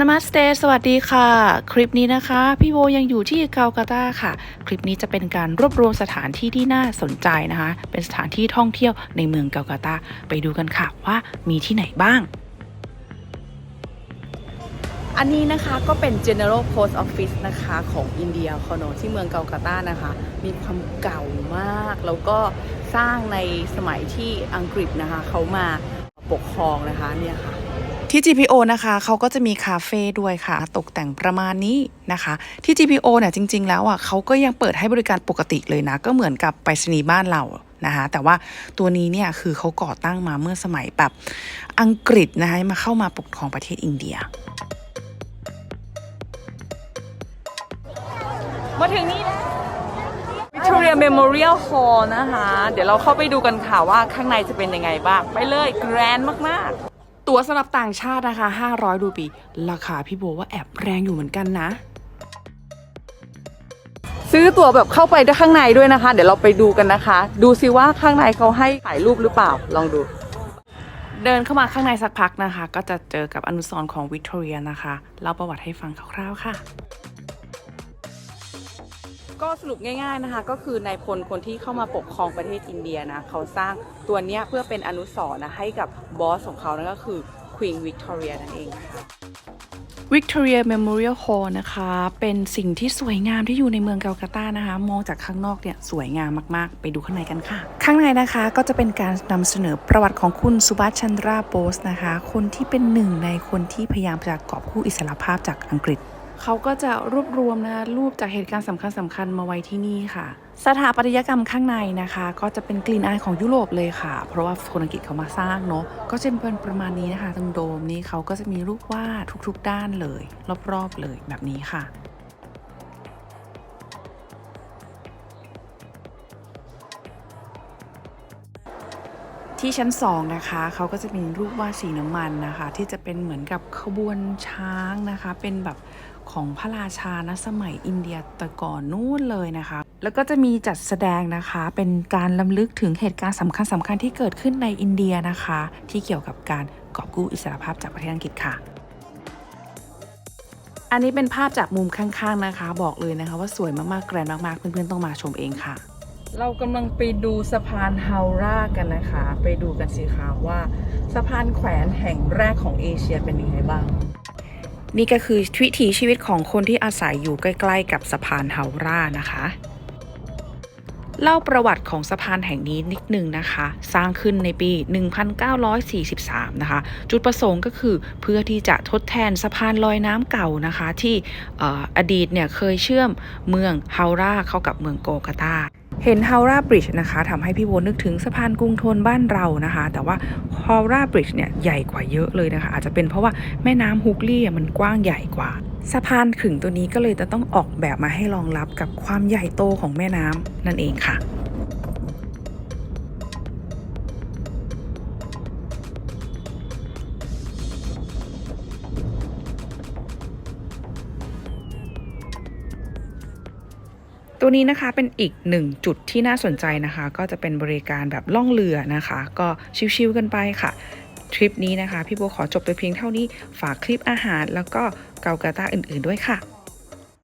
นามาสเตสวัสดีค่ะ คลิปนี้นะคะ พี่โบยังอยู่ที่เกาลกาตาค่ะ คลิปนี้จะเป็นการรวบรวมสถานที่ที่น่าสนใจนะคะ เป็นสถานที่ท่องเที่ยวในเมืองเกาลกาตาไปดูกันค่ะว่ามีที่ไหนบ้าง อันนี้นะคะก็เป็น General Post Office นะคะของอินเดียคอนโนที่เมืองเกาลกาตานะคะ มีความเก่ามาก แล้วก็สร้างในสมัยที่อังกฤษนะคะเขามาปกครองนะคะเนี่ยค่ะ ที่ GPO นะคะเขาก็จะมีคาเฟ่ด้วยค่ะ ตกแต่งประมาณนี้นะคะ ที่ GPO เนี่ยจริง ๆ แล้วอะเขาก็ยังเปิดให้บริการปกติเลยนะ ก็เหมือนกับไปรษณีย์บ้านเรานะคะแต่ว่าตัวนี้เนี่ยคือเขาก่อตั้งมาเมื่อสมัยแบบอังกฤษนะคะมาเข้ามาปกครองประเทศอินเดีย มาถึงนี่แล้ว Victoria Memorial Hall นะคะ เดี๋ยวเราเข้าไปดูกันค่ะว่าข้างในจะเป็นยังไงบ้าง ไปเลยแกรนมาก ๆ ตั๋วสำหรับต่างชาตินะคะ 500 รูปี ราคาพี่โบว่าแอบแรงอยู่เหมือนกันนะ ซื้อตั๋วแบบเข้าไปด้วยข้างในด้วยนะคะ เดี๋ยวเราไปดูกันนะคะ ดูซิว่าข้างในเขาให้ถ่ายรูปหรือเปล่า ลองดู เดินเข้ามาข้างในสักพักนะคะ ก็จะเจอกับอนุสรณ์ของวิกตอเรียนะคะ เล่าประวัติให้ฟังคร่าวๆค่ะ ก็สรุปง่ายๆนะคะ ก็คือนายพลคนที่เข้ามาปกครองประเทศอินเดียนะเขาสร้างตัวเนี้ยเพื่อเป็นอนุสรณ์นะให้กับบอสของเขานั่นก็คือ Queen Victoria นั่นเองค่ะ Victoria Memorial Hall นะคะ เป็นสิ่งที่สวยงามที่อยู่ในเมืองเกาลกาตานะคะ มองจากข้างนอกเนี่ยสวยงามมากๆ ไปดูข้างในกันค่ะ ข้างในนะคะก็จะเป็นการนำเสนอประวัติของคุณสุบัชชันดราโบสนะคะ คนที่เป็นหนึ่งในคนที่พยายามจะกอบกู้อิสรภาพจากอังกฤษ เขาก็จะรวบรวมนะคะรูปจากเหตุการณ์สำคัญสำคัญมาไว้ที่นี่ค่ะ สถาปัตยกรรมข้างในนะคะ ก็จะเป็นกลิ่นอายของยุโรปเลยค่ะ เพราะว่าคนอังกฤษเขามาสร้างเนาะก็จะเป็นประมาณนี้นะคะตรงโดมนี้เขาก็จะมีรูปวาดทุกๆ ด้านเลย รอบๆเลยแบบนี้ค่ะที่ชั้นสองนะคะเขาก็จะมีรูปวาดสีน้ำมันนะคะ ที่จะเป็นเหมือนกับขบวนช้างนะคะ เป็นแบบ ของพระราชานะสมัยอินเดียแต่ก่อนนู้นเลยนะคะ แล้วก็จะมีจัดแสดงนะคะ เป็นการล้ำลึกถึงเหตุการณ์สำคัญสำคัญที่เกิดขึ้นในอินเดียนะคะ ที่เกี่ยวกับการกอบกู้อิสรภาพจากประเทศอังกฤษค่ะ อันนี้เป็นภาพจากมุมข้างๆนะคะ บอกเลยนะคะ ว่าสวยมากๆแกรนมากๆเพื่อนๆต้องมาชมเองค่ะ เรากำลังไปดูสะพานฮาวรากันนะคะ ไปดูกันสิคะว่า สะพานแขวนแห่งแรกของเอเชียเป็นยังไงบ้าง นี่ก็คือวิถีชีวิตของคนที่อาศัยอยู่ใกล้ ๆ กับสะพานฮาวรานะคะ เล่าประวัติของสะพานแห่งนี้นิดนึงนะคะ สร้างขึ้นในปี 1943 นะคะ จุดประสงค์ก็คือเพื่อที่จะทดแทนสะพานลอยน้ำเก่านะคะ ที่อออดีตเนี่ยเคยเชื่อมเมืองฮาวราเข้ากับเมืองโกกาตา เห็นฮาวราบริดจ์นะคะทำให้พี่โบนึกถึงสะพานกรุงทนบ้านเรานะคะ แต่ว่าฮาวราบริดจ์เนี่ยใหญ่กว่าเยอะเลยนะคะ อาจจะเป็นเพราะว่าแม่น้ำฮุกลี่มันกว้างใหญ่กว่า สะพานขึงตัวนี้ก็เลยจะต้องออกแบบมาให้รองรับกับความใหญ่โตของแม่น้ำนั่นเองค่ะ ตัวนี้นะคะเป็นอีกหนึ่งจุดที่น่าสนใจนะคะ ก็จะเป็นบริการแบบล่องเรือนะคะ ก็ชิวๆกันไปค่ะ ทริปนี้นะคะ พี่โบขอจบไปเพียงเท่านี้ฝากคลิปอาหาร แล้วก็เกากาตาอื่น ๆด้วยค่ะ